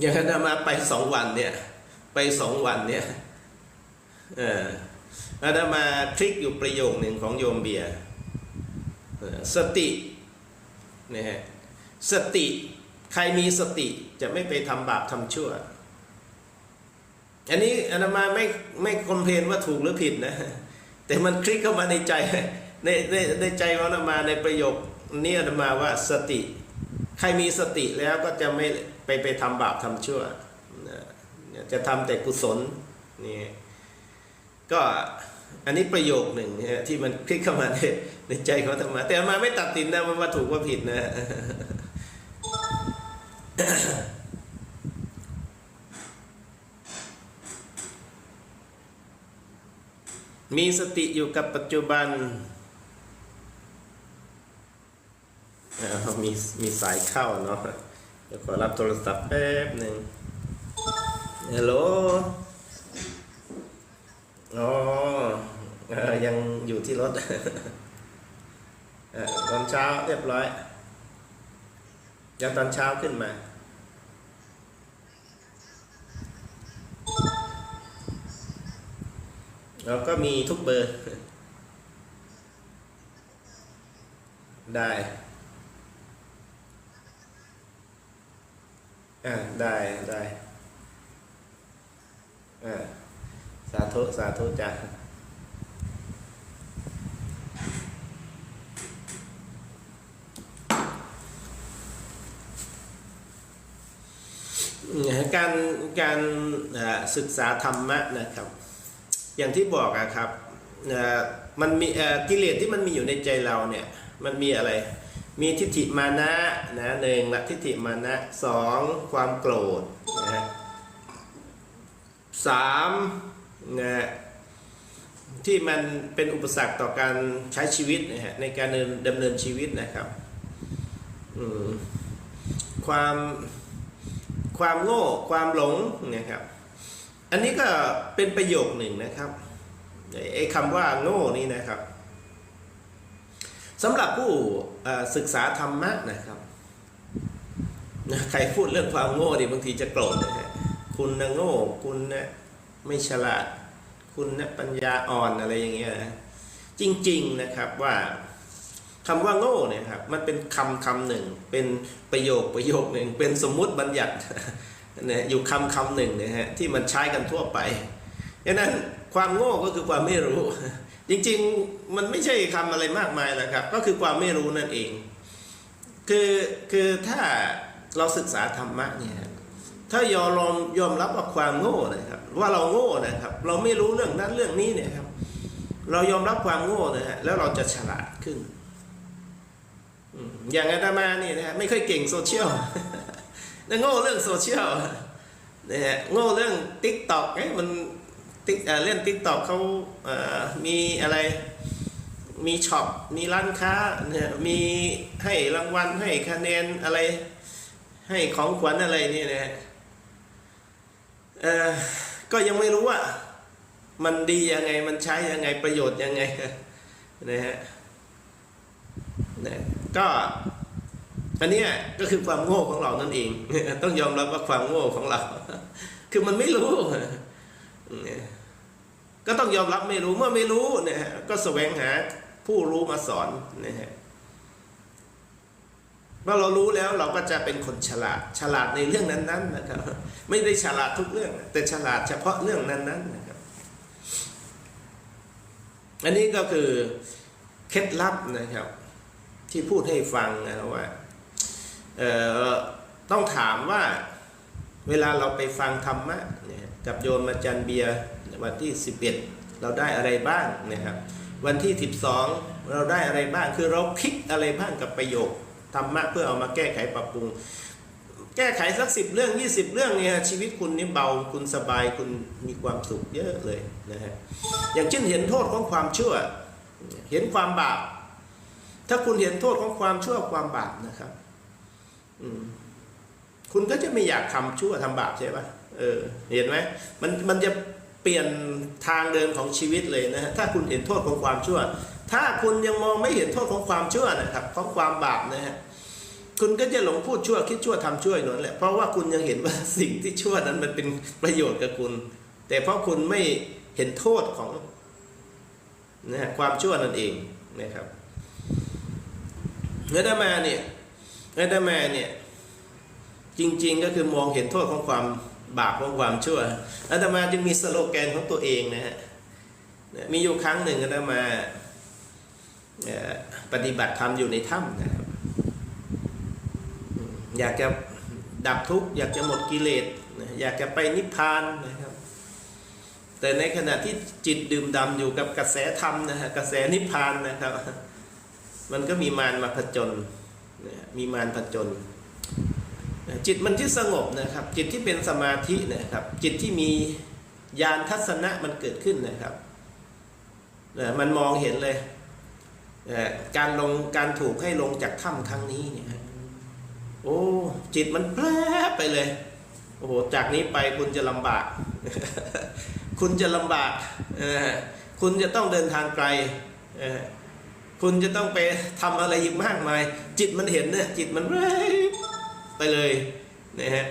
อย่างอาตมาไปสองวันเนี่ย ไปสองวันเนี่ยเอออาตมาคลิกอยู่ประโยคหนึ่งของโยมเบียร์สตินะฮะสติใครมีสติจะไม่ไปทำบาปทำชั่ว อันนี้อาตมาไม่ไม่คอมเพลนว่าถูกหรือผิดนะ แต่มันคลิกเข้ามาในใจในในในใจของอาตมาในประโยคนี้อาตมาว่าสติ ใครมีสติแล้วก็จะไม่ไปไปทำบาปทำชั่วจะทำแต่กุศลนี่ก็อันนี้ประโยคหนึ่งที่มันคลิกเข้ามาในในใจของอาตมาแต่มาไม่ตัดสินนะว่าถูกว่าผิดนะ มีสติอยู่กับปัจจุบันอ่า มีมีสายเข้าเนาะเดี๋ยวขอรับโทรศัพท์แป๊บหนึ่งฮัลโหลอ๋อยังอยู่ที่รถตอนเช้าเรียบร้อย ยังตอนเช้าขึ้นมาเราก็มีทุกเบอร์ ได้ อ่าได้ได้อ่าสาธุ สาธุจ้ะการการศึกษาธรรมะนะครับ อย่างที่บอกอะครับเออมันมีเอ่อกิเลสที่มันมีอยู่ในใจเราเนี่ย มันมีอะไร มีทิฏฐิมานะนะหนึ่งละทิฏฐิมานะสองความโกรธนะสามนะที่มันเป็นอุปสรรคต่อการใช้ชีวิตนะฮะในการดำเนินชีวิตนะครับความความโง่ความหลงนะครับ อันนี้ก็เป็นประโยคหนึ่งนะครับไอ้คำว่าโง่นี่นะครับ สำหรับผู้ศึกษาธรรมะนะครับใครพูดเรื่องความโง่ดิบางทีจะโกรธนะฮะคุณนะโง่คุณนะไม่ฉลาด คุณนะปัญญาอ่อนอะไรอย่างเงี้ยนะจริง ๆนะครับว่าคำว่าโง่เนี่ยครับมันเป็นคำคำหนึ่งเป็นประโยคประโยคหนึ่งเป็นสมมุติบัญญัตินะอยู่คำคำหนึ่งนะฮะที่มันใช้กันทั่วไปดังนั้นความโง่ก็คือความไม่รู้ จริงๆมันไม่ใช่คำอะไรมากมายหรอกครับ ก็คือความไม่รู้นั่นเอง คือคือถ้าเราศึกษาธรรมะเนี่ยถ้ายอมยอมยอมรับว่าความโง่นะครับว่าเราโง่นะครับ เราไม่รู้เรื่องนั้นเรื่องนี้เนี่ยครับ เรายอมรับความโง่นะฮะแล้วเราจะฉลาดขึ้นอย่างอาตมาเนี่ยนะฮะไม่ค่อยเก่งโซเชียลแล้วโง่เรื่องโซเชียลนะฮะโง่เรื่องติ๊กต็อกเอ้ยมัน ติ๊กเล่นติ๊กต็อกเขาเอ่อมีอะไร มีช็อป มีร้านค้าเนี่ยมีให้รางวัลให้คะแนนอะไร ให้ของขวัญอะไรนี่นะฮะก็ยังไม่รู้ว่า มันดียังไงมันใช้ยังไงประโยชน์ยังไงนะฮะนะก็อันนี้ก็คือความโง่ของเรานั่นเอง ต้องยอมรับว่าความโง่ของเรา คือมันไม่รู้ ก็ต้องยอมรับไม่รู้เมื่อไม่รู้เนี่ยฮะก็แสวงหาผู้รู้มาสอนนะฮะเมื่อเรารู้แล้วเราก็จะเป็นคนฉลาดฉลาดในเรื่องนั้นๆนะครับ ไม่ได้ฉลาดทุกเรื่อง แต่ฉลาดเฉพาะเรื่องนั้นๆนะครับ อันนี้ก็คือเคล็ดลับนะครับ ที่พูดให้ฟังนะว่าเอ่อต้องถามว่าเวลาเราไปฟังธรรมะเนี่ยกับโยมอาจารย์เบียร์ วันที่ 11 เราได้อะไรบ้างนะครับ วันที่ 12 เราได้อะไรบ้างคือเราคลิกอะไรบ้างกับประโยคธรรมะเพื่อเอามาแก้ไขปรับปรุง แก้ไขสักสิบเรื่อง 20 เรื่องเนี่ยชีวิตคุณนี่เบาคุณสบายคุณมีความสุขเยอะเลยนะฮะอย่างเช่นเห็นโทษของความชั่ว เห็นความบาปถ้าคุณเห็นโทษของความชั่วความบาปนะครับคุณก็จะไม่อยากทำชั่วทำบาปใช่ปะเออ เห็นไหมมันมันจะ เปลี่ยนทางเดินของชีวิตเลยนะฮะถ้าคุณเห็นโทษของความชั่ว ถ้าคุณยังมองไม่เห็นโทษของความชั่วนะครับของความบาปนะฮะคุณก็จะหลงพูดชั่วคิดชั่วทำชั่วนั่นแหละเพราะว่าคุณยังเห็นว่าสิ่งที่ชั่วนั้นมันเป็นประโยชน์กับคุณ แต่เพราะคุณไม่เห็นโทษของนะฮะความชั่วนั่นเองนะครับเนื้อดามาเนี่ยเนื้อดามาเนี่ยจริง ๆ ก็คือมองเห็นโทษของความ บาปของความชั่วอาตมาจึงมีสโลแกนของตัวเองนะฮะมีอยู่ครั้งหนึ่งอาตมาปฏิบัติธรรมอยู่ในถ้ำนะครับอยากจะดับทุกข์อยากจะหมดกิเลสอยากจะไปนิพพานนะครับ แต่ในขณะที่จิตดื่มดำอยู่กับกระแสธรรมนะฮะกระแสนิพพานนะครับ มันก็มีมารมาผจญมีมารผจญ จิตมันที่สงบนะครับ จิตที่เป็นสมาธินะครับ จิตที่มีญาณทัศนะมันเกิดขึ้นนะครับนะมันมองเห็นเลยนะการลงการถูกให้ลงจากถ้ำครั้งนี้เนี่ยโอ้จิตมันแปรบไปเลยโอ้โหจากนี้ไปคุณจะลำบาก คุณจะลำบากคุณจะต้องเดินทางไกลคุณจะต้องไปทำอะไรอีกมากมาย จิตมันเห็นเนี่ยจิตมันแไปเลยนะฮะ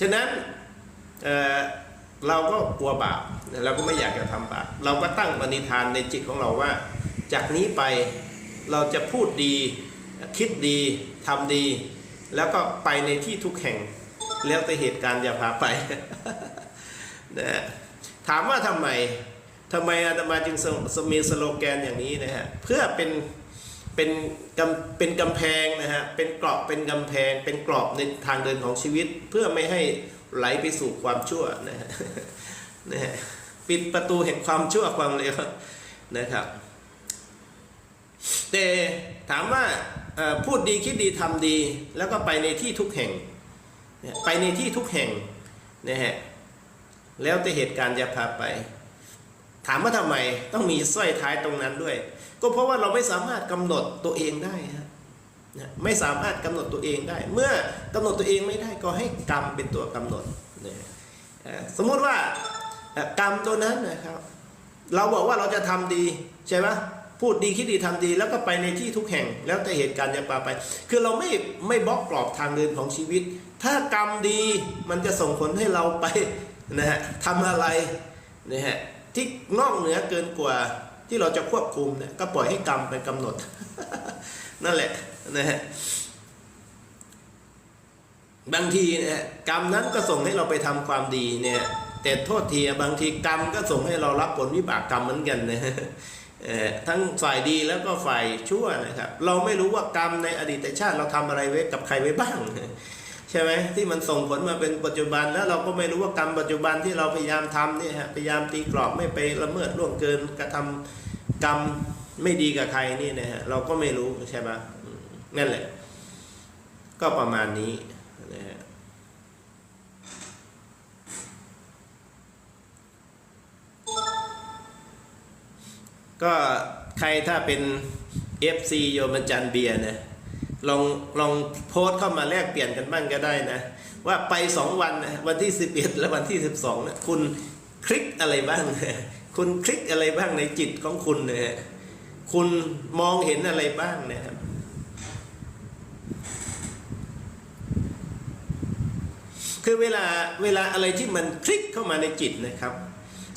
ฉะนั้นเเราก็กลัวบาปเราก็ไม่อยากจะทำบาปเราก็ตั้งปณิธานในจิตของเราว่า จากนี้ไปเราจะพูดดีคิดดีทำดี แล้วก็ไปในที่ทุกแห่งแล้วแต่เหตุการณ์จะพาไปนะถามว่าทำไมทำไมอาตมาจึงสมีสโลแกนอย่างนี้นะฮะเพื่อเป็น เป็นกำเป็นกำแพงนะฮะ เป็นกราะเป็นกำแพง เป็นกรอบในทางเดินของชีวิต เพื่อไม่ให้ไหลไปสู่ความชั่วนะฮะนะฮะปิดประตูแห่งความชั่วความเลวนะครับ แต่ถามว่าพูดดีคิดดีทำดี แล้วก็ไปในที่ทุกแห่ง ไปในที่ทุกแห่งนะฮะ แล้วแต่เหตุการณ์จะพาไป ถามว่าทำไมต้องมีสร้อยท้ายตรงนั้นด้วย ก็เพราะว่าเราไม่สามารถกำหนดตัวเองได้ฮะไม่สามารถกำหนดตัวเองได้ เมื่อกำหนดตัวเองไม่ได้ก็ให้กรรมเป็นตัวกำหนดนะเอ่อสมมุติว่ากรรมตัวนั้นนะครับ เราบอกว่าเราจะทำดีใช่ไหมพูดดีคิดดีทำดีแล้วก็ไปในที่ทุกแห่ง แล้วแต่เหตุการณ์จะพาไป คือเราไม่ไม่บล็อกกรอบทางเดินของชีวิต ถ้ากรรมดีมันจะส่งผลให้เราไปนะฮะทำอะไรนะฮะ ที่นอกเหนือเกินกว่าที่เราจะควบคุมเนี่ยก็ปล่อยให้กรรมเป็นกำหนด นั่นแหละนะฮะบางทีเนี่ยกรรมนั้นก็ส่งให้เราไปทำความดีเนี่ย แต่โทษทีบางทีกรรมก็ส่งให้เรารับผลวิบากกรรมเหมือนกันนะฮะเออทั้งฝ่ายดีแล้วก็ฝ่ายชั่วนะครับ เราไม่รู้ว่ากรรมในอดีตชาติเราทำอะไรไว้กับใครไว้บ้าง ใช่ไหมที่มันส่งผลมาเป็นปัจจุบันแล้วเราก็ไม่รู้ว่ากรรมปัจจุบันที่เราพยายามทำเนี่ยฮะพยายามตีกรอบไม่ไปละเมิดล่วงเกินกระทำกรรมไม่ดีกับใครนี่นะฮะเราก็ไม่รู้ใช่ไหมนั่นแหละ ก็ประมาณนี้นะฮะก็ใครถ้าเป็น FC โยมจารย์เบียร์นะ ลองลองโพสต์เข้ามาแลกเปลี่ยนกันบ้างก็ได้นะ ว่าไปสองวันนะวันที่ 11 และวันที่ 12นะคุณคลิกอะไรบ้าง คุณคลิกอะไรบ้างในจิตของคุณนะฮะคุณมองเห็นอะไรบ้างนะครับคือเวลาเวลาอะไรที่มันคลิกเข้ามาในจิตนะครับ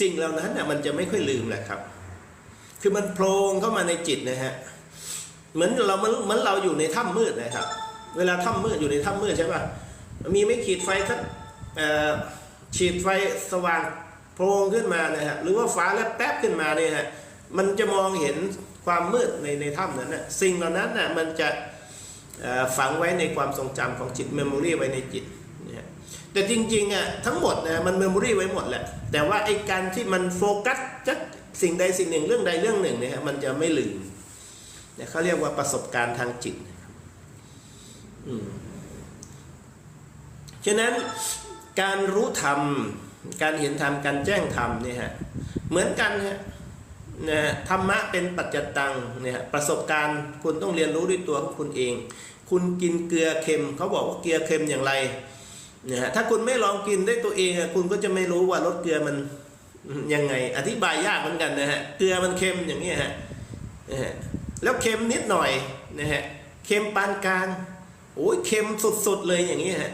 สิ่งเหล่านั้นนะมันจะไม่ค่อยลืมแหละครับ คือมันโพลงเข้ามาในจิตนะฮะ เหมือนเราเหมือนเราอยู่ในถ้ำมืดนะครับ เวลาถ้ำมืดอยู่ในถ้ำมืดใช่ป่ะมีไม่ขีดไฟสักฉีดไฟสว่างโพลงขึ้นมานะฮะหรือว่าฟ้าแลบแป๊บขึ้นมาเนี่ยฮะมันจะมองเห็นความมืดในในถ้ำนั้นนะสิ่งเหล่านั้นน่ะมันจะฝังไว้ในความทรงจำของจิตเมมโมรีไว้ในจิตนะฮะแต่จริงๆอะทั้งหมดนะมันเมมโมรีไว้หมดแหละแต่ว่าไอ้การที่มันโฟกัสจักสิ่งใดสิ่งหนึ่งเรื่องใดเรื่องหนึ่งเนี่ยฮะมันจะไม่ลืม เนี่ยเขาเรียกว่าประสบการณ์ทางจิตอืมฉะนั้นการรู้ธรรม การเห็นธรรม การแจ้งธรรมเนี่ยฮะเหมือนกันฮะนะธรรมะเป็นปัจจตังเนี่ยประสบการณ์คุณต้องเรียนรู้ด้วยตัวของคุณเอง คุณกินเกลือเค็มเขาบอกว่าเกลือเค็มอย่างไรเนี่ยฮะถ้าคุณไม่ลองกินด้วยตัวเองคุณก็จะไม่รู้ว่ารสเกลือมันยังไง อธิบายยากเหมือนกันนะฮะเกลือมันเค็มอย่างนี้ฮะนะฮะ แล้วเค็มนิดหน่อยนะฮะเค็มปานกลางโอ้ยเค็มสุดๆเลยอย่างนี้ฮะ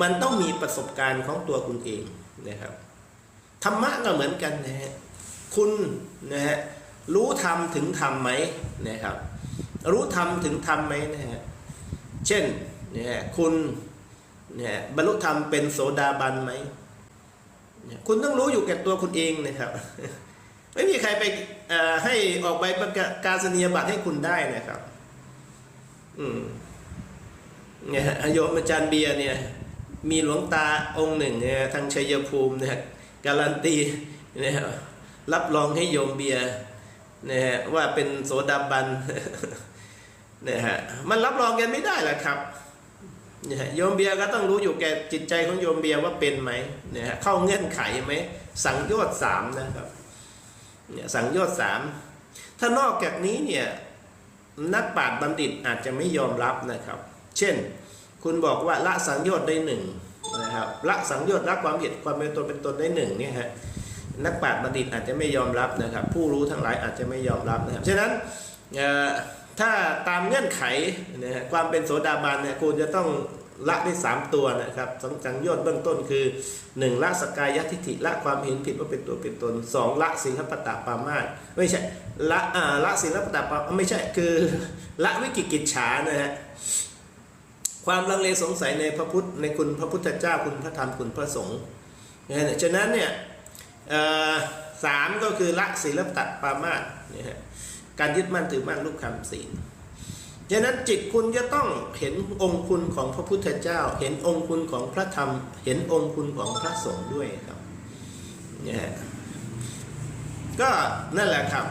มันต้องมีประสบการณ์ของตัวคุณเองนะครับธรรมะก็เหมือนกันนะฮะคุณนะฮะรู้ธรรมถึงธรรมไหมนะครับ รู้ธรรมถึงธรรมไหมนะฮะเช่นนะฮะคุณนะฮะบรรลุธรรมเป็นโสดาบันไหมคุณต้องรู้อยู่แก่ตัวคุณเองนะครับ ไม่มีใครไปให้ออกใบประกาศนียบัตรให้คุณได้นะครับ อืมเนี่ยฮโยมอาจารย์เบียร์เนี่ย มีหลวงตาองค์หนึ่งเนี่ยทางชัยภูมิเนี่ยการันตีเนี่ยรับรองให้โยมเบียร์เนี่ยฮะว่าเป็นโสดาบันเนี่ยฮะมันรับรองกันไม่ได้หละครับเนี่ยฮะโยมเบียร์ก็ต้องรู้อยู่แก่จิตใจของโยมเบียร์ว่าเป็นไหมเนี่ยฮะเข้าเงื่อนไขไหมสังโยชน์สามนะครับ เนี่ยสังโยชน์สามถ้านอกจากนี้เนี่ยนักปราชญ์บัณฑิตอาจจะไม่ยอมรับนะครับ เช่น คุณบอกว่าละสังโยชน์ได้หนึ่งนะครับละสังโยชน์ละความเห็นความเป็นตัวเป็นตนได้หนึ่งเนี่ยฮะนักปราชญ์บัณฑิตอาจจะไม่ยอมรับนะครับ ผู้รู้ทั้งหลายอาจจะไม่ยอมรับนะครับฉะนั้นถ้าตามเงื่อนไขนะฮะความเป็นโสดาบันเนี่ยคุณจะต้อง ละได้สามตัวนะครับสังสังยชน์เบื้องต้นคือหนึ่งละสกายทิฏฐิละความเห็นผิดว่าเป็นตัวเป็นตนสองละสิงคปตาปามาสไม่ใช่ละอ่าละสิงคปตาปาไม่ใช่คือละวิกิกิจฉานะฮะความลังเลสงสัยในพระพุทธในคุณพระพุทธเจ้าคุณพระธรรมคุณพระสงฆ์นะฮะฉะนั้นเนี่ยสามก็คือละศีลตัดปามาสเนี่ยฮะการยึดมั่นถือมั่นรูปคำศีล ดังนั้นจิตคุณจะต้องเห็นองค์คุณของพระพุทธเจ้า เห็นองค์คุณของพระธรรม เห็นองค์คุณของพระสงฆ์ด้วยครับเนี่ยก็นั่นแหละครับ